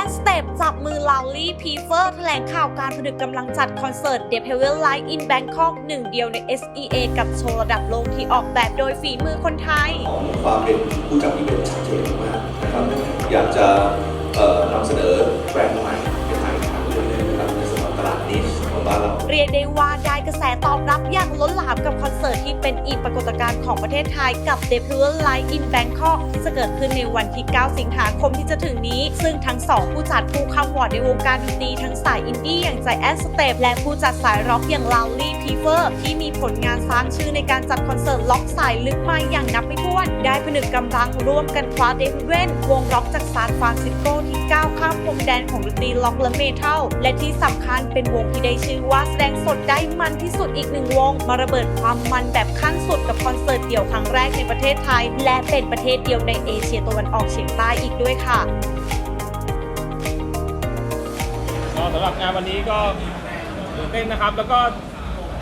and Step จับมือลาวลี่พีเฟอร์แถลงข่าวการผนึกกำลังจัดคอนเสิร์ต The p e v i l Live in Bangkok หนึ่งเดียวใน SEA กับโชว์ระดับโลกที่ออกแบบโดยฝีมือคนไทยของความเป็นผู้จัดอีเวนต์ชัดเจนมากนะครับ อยากจะเอ่อนำเสนอแบรนด์ใหม่เป็นทางทางเลือกนะครับในสำหรับตลาดนี้ของบ้านเรา เรียกได้ว่าได้ กระแสตอบรับอย่างล้นหลามกับคอนเสิร์ตที่เป็นอีกปรากฏการณ์ของประเทศไทยกับ The p e v i l Live in Bangkok ที่จะเกิดขึ้นในวันที่ 9 สิงหาคมที่จะถึงนี้ ซึ่งทั้งสองผู้จัดผู้คำวอร์ดในวงการดนตรีทั้งสายอินดี้อย่างใจแอนสเตปและผู้จัดสายร็อกอย่างลาวลี่พีเฟอร์ที่มีผลงานสร้างชื่อในการจัดคอนเสิร์ตล็อกสายลึกมาอย่างนับไม่ถ้วน ได้ผนึกกำลังร่วมกันคว้าเดวิเวนวงร็อกจากซานฟรานซิสโกที่ก้าวข้ามพรมแดนของดนตรีล็อกและเมทัลและที่สำคัญเป็นวงที่ได้ชื่อว่าแสดงสดได้มันที่สุดอีกหนึ่งวง มาระเบิดความมันแบบขั้นสุดกับคอนเสิร์ตเดี่ยวครั้งแรกในประเทศไทย และเป็นประเทศเดียวในเอเชียตะวันออกเฉียงใต้อีกด้วยค่ะก็สำหรับงานวันนี้ก็ตื่นเต้นนะครับ แล้วก็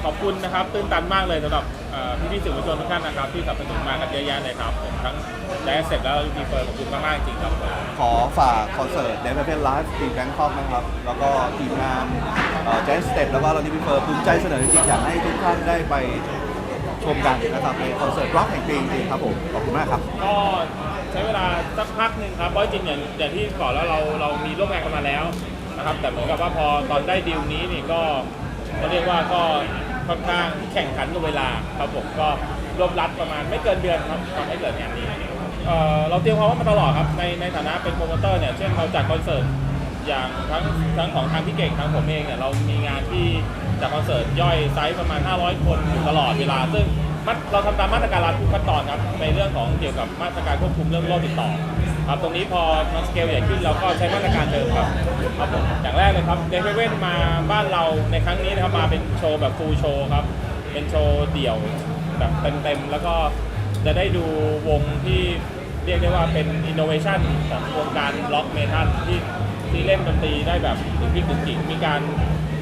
ขอบคุณนะครับตื้นตันมากเลยสำหรับเอ่อพี่ๆสื่อมวลชนทุกท่านนะครับ ที่สนับสนุนมากันเยอะแยะเลยครับผมทั้งแดนเสร็จแล้วมีเฟิร์นขอบคุณมากๆจริงครับผมขอฝากคอนเสิร์ตเดนเวอร์ไลฟ์ทีมแบงคอกนะครับ แล้วก็ทีมงานแจนสเต็ปแล้วก็เราที่พี่เฟิร์ภูมิใจเสนอจริงๆอยากให้ทุกท่านได้ไปชมกันนะครับในคอนเสิร์ตร็อกแห่งปีจริงๆครับผม ขอบคุณมากครับ ก็ใช้เวลาสักพักหนึ่งครับเพราะจริงๆอย่างอย่างที่ก่อนแล้วเราเรามีร่วมงานกันมาแล้วนะครับ แต่เหมือนกับว่าพอตอนได้ดีลนี้นี่ก็ก็เรียกว่าก็ ค่อนข้างแข่งขันกับเวลาครับผมก็รวบรัดประมาณไม่เกินเดือนครับทำให้เกิดงานนี้เอ่อเราเตรียมความว่ามาตลอดครับในในฐานะเป็นโปรโมเตอร์เนี่ยเช่นเราจัดคอนเสิร์ตอย่างทั้งทั้งของทางพี่เก่งทางผมเองเนี่ยเรามีงานที่จัดคอนเสิร์ตย่อยไซส์ประมาณ 500 คนอยู่ตลอดเวลา ซึ่งมันเราทำตามมาตรการรัฐทุกขั้นตอนครับในเรื่องของเกี่ยวกับมาตรการควบคุมเรื่องโรคติดต่อ ครับตรงนี้พอมันสเกลใหญ่ขึ้นเราก็ใช้มาตรการเดิมครับครับผมอย่างแรกเลยครับเดฟเว่นมาบ้านเราในครั้งนี้นะครับมาเป็นโชว์แบบฟูลโชว์ครับเป็นโชว์เดี่ยวแบบเต็มๆแล้วก็จะได้ดูวงที่เรียกได้ว่าเป็นอินโนเวชันของวงการล็อกเมทัลที่ที่เล่นดนตรีได้แบบถึงพิกถึงกิ่งมีการ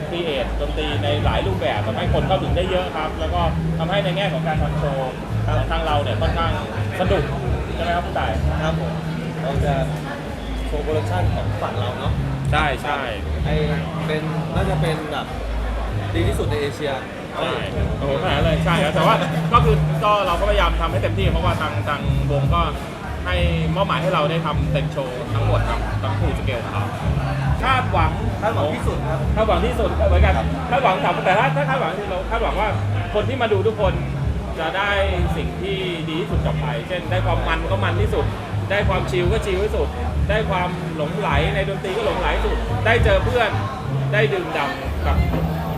ครีเอทดนตรีในหลายรูปแบบทำให้คนเข้าถึงได้เยอะครับ แล้วก็ทำให้ในแง่ของการทำโชว์ของทางเราเนี่ยค่อนข้างสนุกใช่ไหมครับผู้ต่ายครับผม เราจะโชว์โปรดักชันของฝั่งเราเนาะใช่ใช่ ไอเป็นน่าจะเป็นแบบดีที่สุดในเอเชียใช่โอ้โหขนาดนั้นเลยใช่ครับแต่ว่าก็คือก็เราก็พยายามทำให้เต็มที่เพราะว่าทางทางวงก็ให้มอบหมายให้เราได้ทำเต็มโชว์ทั้งหมดครับทั้งคู่สเกลครับคาดหวังคาดหวังที่สุดครับคาดหวังที่สุดเหมือนกันคาดหวังถามแต่ถ้าถ้าคาดหวังคือเราคาดหวังว่าคนที่มาดูทุกคนจะได้สิ่งที่ดีที่สุดกลับไป เช่นได้ความมันก็มันที่สุด ได้ความชิลก็ชิลที่สุด ได้ความหลงไหลในดนตรีก็หลงไหลที่สุด ได้เจอเพื่อน ได้ดื่มด่ำกับ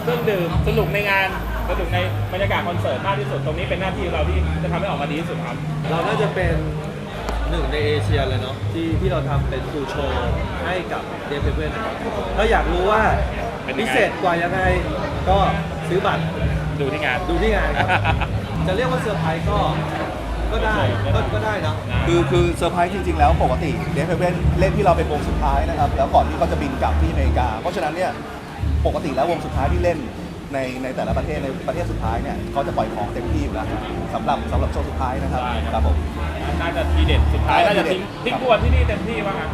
เครื่องดื่มสนุกในงานสนุกในบรรยากาศคอนเสิร์ตมากที่สุด ตรงนี้เป็นหน้าที่ของเราที่จะทำให้ออกมาดีที่สุดครับ เราน่าจะเป็นหนึ่งในเอเชียเลยเนาะที่ที่เราทำเป็นฟูลโชว์ให้กับเดฟเว่นนะครับถ้าอยากรู้ว่าเป็นยังไง พิเศษกว่ายังไงก็ซื้อบัตรดูที่งาน ดูที่งานครับ จะเรียกว่าเซอร์ไพรส์ก็ ก็ได้ก็ก็ได้เนอะคือคือเซอร์ไพรส์จริง ๆ แล้วปกติเดนเวอร์เล่นที่เราเป็นวงสุดท้ายนะครับ แล้วก่อนที่เขาจะบินกลับที่อเมริกา เพราะฉะนั้นเนี่ยปกติแล้ววงสุดท้ายที่เล่นในในแต่ละประเทศในประเทศสุดท้ายเนี่ยเขาจะปล่อยของเต็มที่อยู่แล้วสำหรับสำหรับโชว์สุดท้ายนะครับใช่ครับ ครับผม น่าจะทีเด็ดสุดท้ายน่าน่าจะจะทีทิ้งเด็ดทิ้งทวนที่นี่เต็มที่ว่างั้น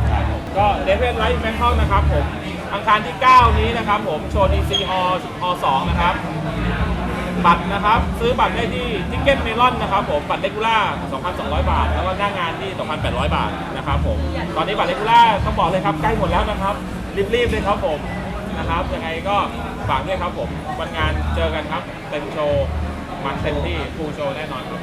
ก็เดฟเวนไลท์แมนเทลนะครับผมอังคารที่ 9 นี้นะครับผมโชว์ดีซีฮอฮอ2นะครับ บัตรนะครับ ซื้อบัตรได้ที่ทิกเก็ตเมลอนนะครับผมบัตรเลกูล่า 2,200 บาท แล้วก็หน้างานที่ 2,800 บาทนะครับผมตอนนี้บัตรเลกูล่าต้องบอกเลยครับใกล้หมดแล้วนะครับรีบๆเลยครับผมนะครับยังไงก็ฝากด้วยครับผมวันงานเจอกันครับเต็มโชว์มันเต็มที่ฟูลโชว์แน่นอนครับ